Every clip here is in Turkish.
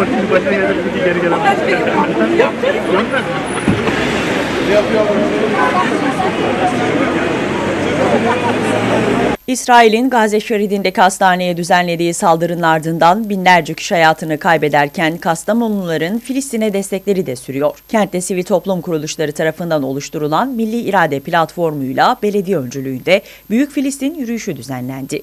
Partinin başına gelir bir geri gelemez. İsrail'in Gazze şeridindeki hastaneye düzenlediği saldırının ardından binlerce kişi hayatını kaybederken Kastamonluların Filistin'e destekleri de sürüyor. Kentte sivil toplum kuruluşları tarafından oluşturulan Milli İrade Platformu'yla belediye öncülüğünde Büyük Filistin yürüyüşü düzenlendi.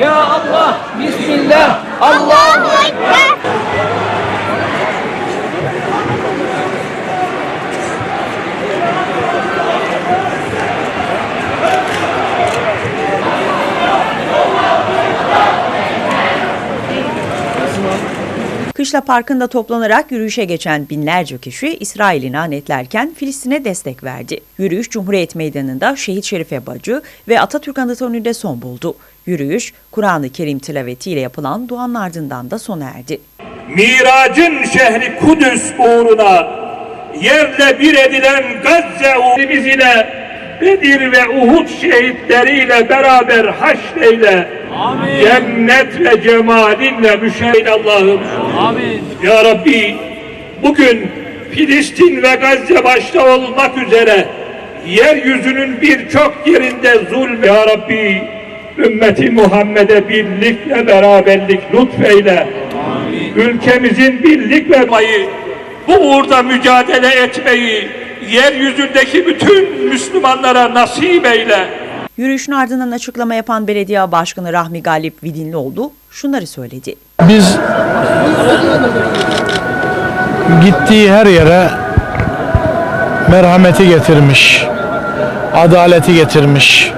Ya Allah, Bismillah, Allahu Ekber. Kışla Parkı'nda toplanarak yürüyüşe geçen binlerce kişi İsrail'i lanetlerken Filistin'e destek verdi. Yürüyüş Cumhuriyet Meydanı'nda Şehit Şerife Bacı ve Atatürk Anıtı önünde son buldu. Yürüyüş, Kur'an-ı Kerim tilavetiyle yapılan duanın ardından da sona erdi. Miracın şehri Kudüs uğruna yerle bir edilen Gazze uğrimiz ile Bedir ve Uhud şehitleriyle beraber haşreyle. Cennet ve cemalinle müşahit Allah'ım. Amin. Ya Rabbi bugün Filistin ve Gazze başta olmak üzere yeryüzünün birçok yerinde zulm Ya Rabbi ümmeti Muhammed'e birlik ve beraberlik lütfeyle. Ülkemizin birlik ve bu uğurda mücadele etmeyi yeryüzündeki bütün Müslümanlara nasip eyle. Yürüyüşün ardından açıklama yapan belediye başkanı Rahmi Galip Vidinlioğlu şunları söyledi. Biz gittiği her yere merhameti getirmiş, adaleti getirmiş,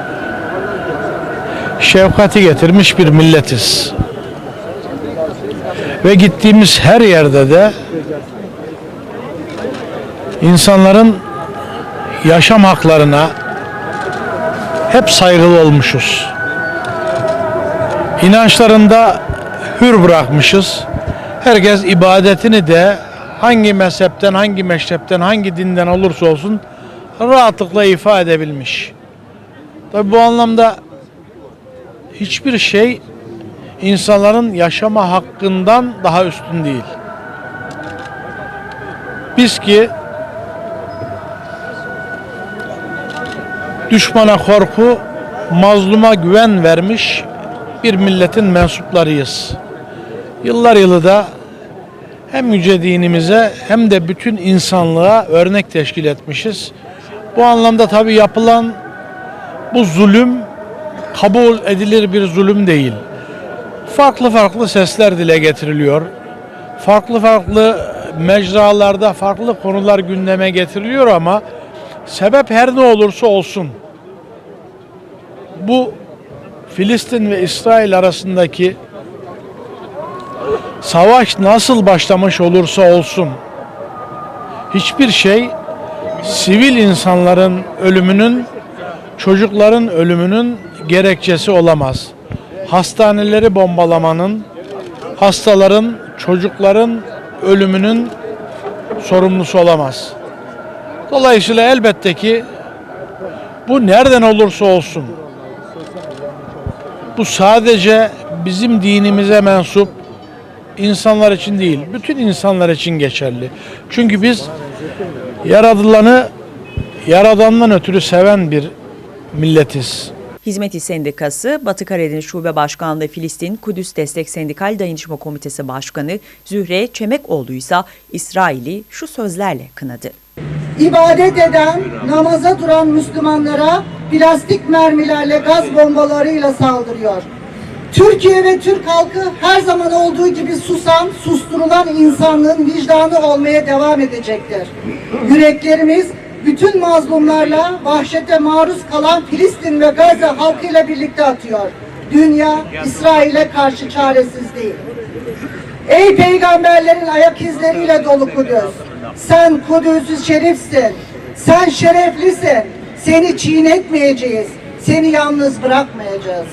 şefkati getirmiş bir milletiz. Ve gittiğimiz her yerde de insanların yaşam haklarına hep saygılı olmuşuz. İnançlarında hür bırakmışız. Herkes ibadetini de hangi mezhepten, hangi meşrepten, hangi dinden olursa olsun rahatlıkla ifade edebilmiş. Tabi bu anlamda hiçbir şey insanların yaşama hakkından daha üstün değil. Biz ki düşmana korku, mazluma güven vermiş bir milletin mensuplarıyız. Yıllar yılı da hem yüce dinimize hem de bütün insanlığa örnek teşkil etmişiz. Bu anlamda tabi yapılan bu zulüm kabul edilir bir zulüm değil. Farklı farklı sesler dile getiriliyor. Farklı farklı mecralarda farklı konular gündeme getiriliyor ama sebep her ne olursa olsun bu Filistin ve İsrail arasındaki savaş nasıl başlamış olursa olsun hiçbir şey sivil insanların ölümünün, çocukların ölümünün gerekçesi olamaz. Hastaneleri bombalamanın, hastaların, çocukların ölümünün sorumlusu olamaz. Dolayısıyla elbette ki bu nereden olursa olsun bu sadece bizim dinimize mensup insanlar için değil, bütün insanlar için geçerli. Çünkü biz yaradılanı yaradandan ötürü seven bir milletiz. Hizmet İş Sendikası, Batı Karadeniz Şube Başkanlığı Filistin Kudüs Destek Sendikal Dayanışma Komitesi Başkanı Zühre Çemekoğlu ise İsrail'i şu sözlerle kınadı. ibadet eden, namaza duran Müslümanlara plastik mermilerle gaz bombalarıyla saldırıyor. Türkiye ve Türk halkı her zaman olduğu gibi susan, susturulan insanlığın vicdanı olmaya devam edecektir. Yüreklerimiz bütün mazlumlarla vahşete maruz kalan Filistin ve Gazze halkıyla birlikte atıyor. Dünya İsrail'e karşı çaresiz değil. Ey peygamberlerin ayak izleriyle dolu Kudüs. Sen Kudüs-ü şerifsin. Sen şereflisin. Seni çiğnetmeyeceğiz. Seni yalnız bırakmayacağız.